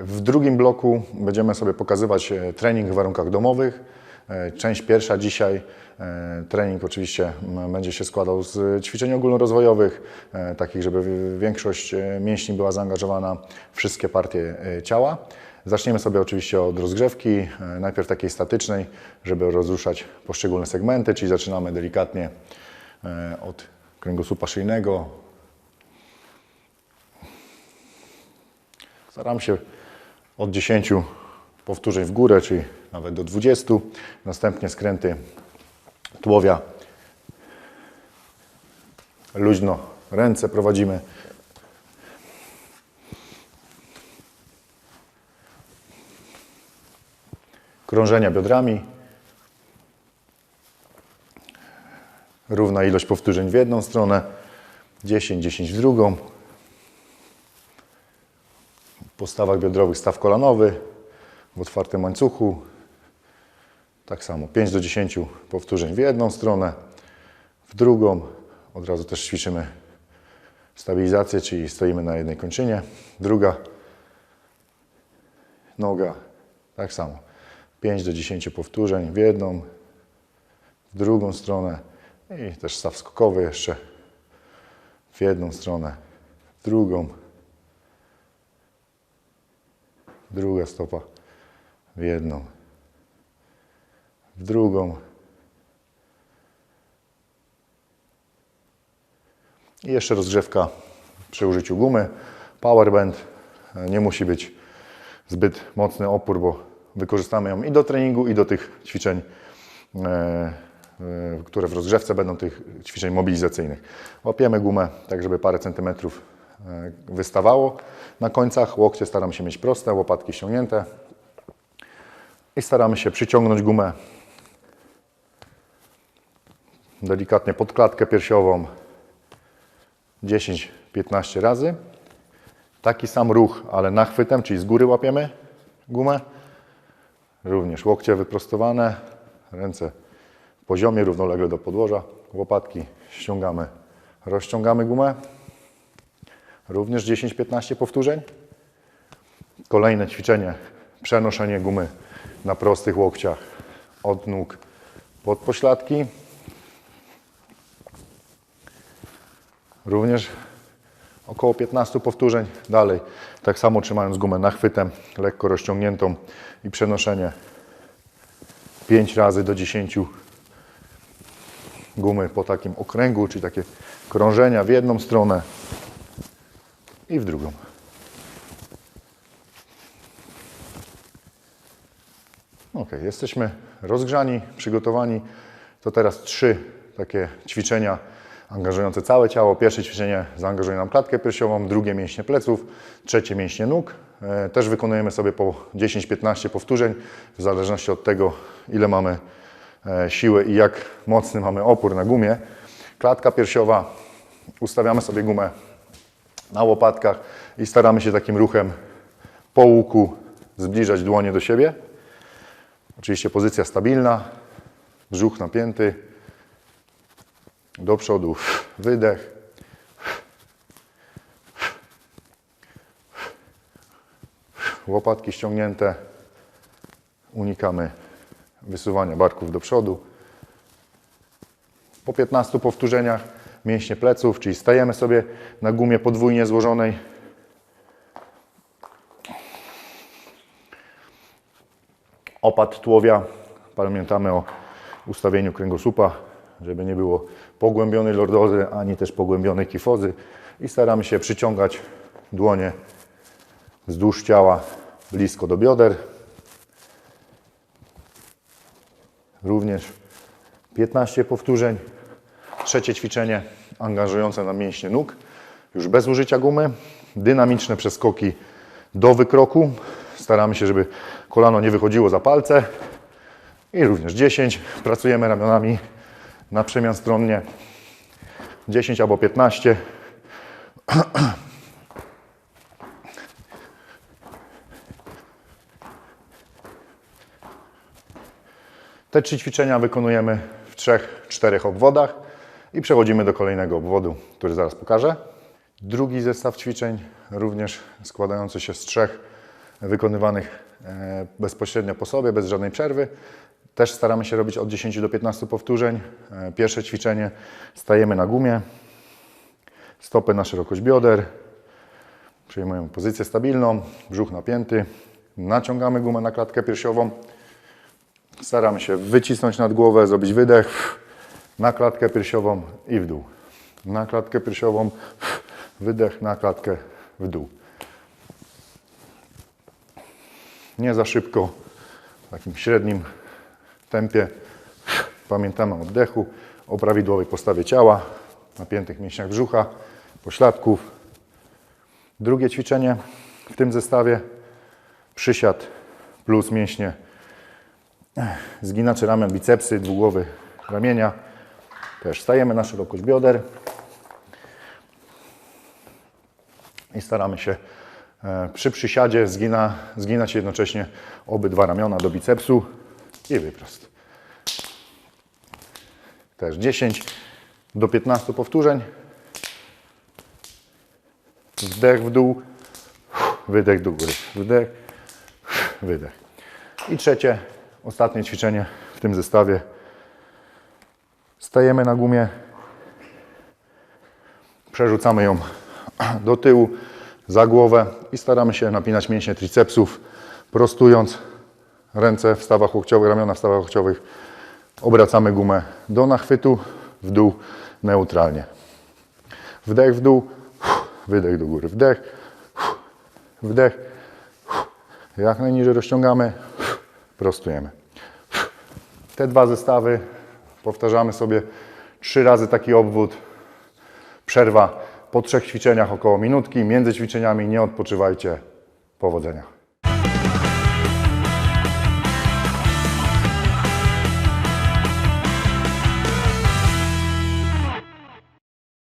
W drugim bloku będziemy sobie pokazywać e, trening w warunkach domowych. E, Część pierwsza dzisiaj, e, trening oczywiście będzie się składał z ćwiczeń ogólnorozwojowych, takich, żeby większość mięśni była zaangażowana, wszystkie partie ciała. Zaczniemy sobie oczywiście od rozgrzewki, najpierw takiej statycznej, żeby rozruszać poszczególne segmenty, czyli zaczynamy delikatnie od kręgosłupa szyjnego, Staram się od 10 powtórzeń w górę, czyli nawet do 20. Następnie skręty tułowia. Luźno ręce prowadzimy. Krążenia biodrami. Równa ilość powtórzeń w jedną stronę, 10, 10 w drugą postawach biodrowych staw kolanowy w otwartym łańcuchu. Tak samo 5 do 10 powtórzeń w jedną stronę, w drugą. Od razu też ćwiczymy stabilizację, czyli stoimy na jednej kończynie. Druga noga, tak samo 5 do 10 powtórzeń w jedną, w drugą stronę i też staw skokowy jeszcze w jedną stronę, w drugą. Druga stopa w jedną, w drugą. I jeszcze rozgrzewka przy użyciu gumy. Powerband nie musi być zbyt mocny opór, bo wykorzystamy ją i do treningu, i do tych ćwiczeń, e, e, które w rozgrzewce będą tych ćwiczeń mobilizacyjnych. Łapiemy gumę tak, żeby parę centymetrów e, wystawało na końcach. Łokcie staramy się mieć proste, łopatki ściągnięte. I staramy się przyciągnąć gumę delikatnie pod klatkę piersiową 10-15 razy. Taki sam ruch, ale nachwytem, czyli z góry łapiemy gumę. Również łokcie wyprostowane, ręce w poziomie, równolegle do podłoża. Łopatki ściągamy, rozciągamy gumę. Również 10-15 powtórzeń. Kolejne ćwiczenie, przenoszenie gumy na prostych łokciach od nóg pod pośladki. Również około 15 powtórzeń. Dalej, tak samo trzymając gumę nachwytem, lekko rozciągniętą i przenoszenie 5 razy do 10 gumy po takim okręgu, czyli takie krążenia w jedną stronę i w drugą. Ok, jesteśmy rozgrzani, przygotowani. To teraz trzy takie ćwiczenia angażujące całe ciało. Pierwsze ćwiczenie zaangażuje nam klatkę piersiową, drugie mięśnie pleców, trzecie mięśnie nóg. E, Też wykonujemy sobie po 10-15 powtórzeń, w zależności od tego, ile mamy e, siły i jak mocny mamy opór na gumie. Klatka piersiowa, ustawiamy sobie gumę na łopatkach i staramy się takim ruchem po łuku zbliżać dłonie do siebie. Oczywiście pozycja stabilna, brzuch napięty, do przodu wydech. Łopatki ściągnięte, unikamy wysuwania barków do przodu. Po 15 powtórzeniach mięśnie pleców, czyli stajemy sobie na gumie podwójnie złożonej. Opad tułowia. Pamiętamy o ustawieniu kręgosłupa, żeby nie było pogłębionej lordozy, ani też pogłębionej kifozy. I staramy się przyciągać dłonie wzdłuż ciała blisko do bioder. Również 15 powtórzeń. Trzecie ćwiczenie angażujące na mięśnie nóg, już bez użycia gumy. Dynamiczne przeskoki do wykroku. Staramy się, żeby kolano nie wychodziło za palce. I również 10. Pracujemy ramionami na przemian stronnie. 10 albo 15. Te trzy ćwiczenia wykonujemy w trzech, czterech obwodach i przechodzimy do kolejnego obwodu, który zaraz pokażę. Drugi zestaw ćwiczeń, również składający się z trzech wykonywanych e, bezpośrednio po sobie, bez żadnej przerwy. Też staramy się robić od 10 do 15 powtórzeń. E, Pierwsze ćwiczenie stajemy na gumie, stopy na szerokość bioder, przyjmujemy pozycję stabilną, brzuch napięty, naciągamy gumę na klatkę piersiową, staramy się wycisnąć nad głowę, zrobić wydech na klatkę piersiową i w dół. Na klatkę piersiową, wydech na klatkę w dół. Nie za szybko, w takim średnim tempie. Pamiętamy o oddechu, o prawidłowej postawie ciała, napiętych mięśniach brzucha, pośladków. Drugie ćwiczenie w tym zestawie przysiad plus mięśnie zginacze ramion, bicepsy, dwugłowy ramienia. Też stajemy na szerokość bioder i staramy się e, przy przysiadzie zgina, zginać jednocześnie obydwa ramiona do bicepsu i wyprost. Też 10 do 15 powtórzeń. Wdech w dół, wydech do góry, wdech, wydech. I trzecie, ostatnie ćwiczenie w tym zestawie. Stajemy na gumie, przerzucamy ją do tyłu, za głowę i staramy się napinać mięśnie tricepsów, prostując ręce w stawach łokciowych, ramiona w stawach łokciowych. Obracamy gumę do nachwytu, w dół, neutralnie. Wdech w dół, wydech do góry, wdech, wdech, jak najniżej rozciągamy, prostujemy. Te dwa zestawy powtarzamy sobie trzy razy taki obwód. Przerwa po trzech ćwiczeniach około minutki. Między ćwiczeniami nie odpoczywajcie. Powodzenia.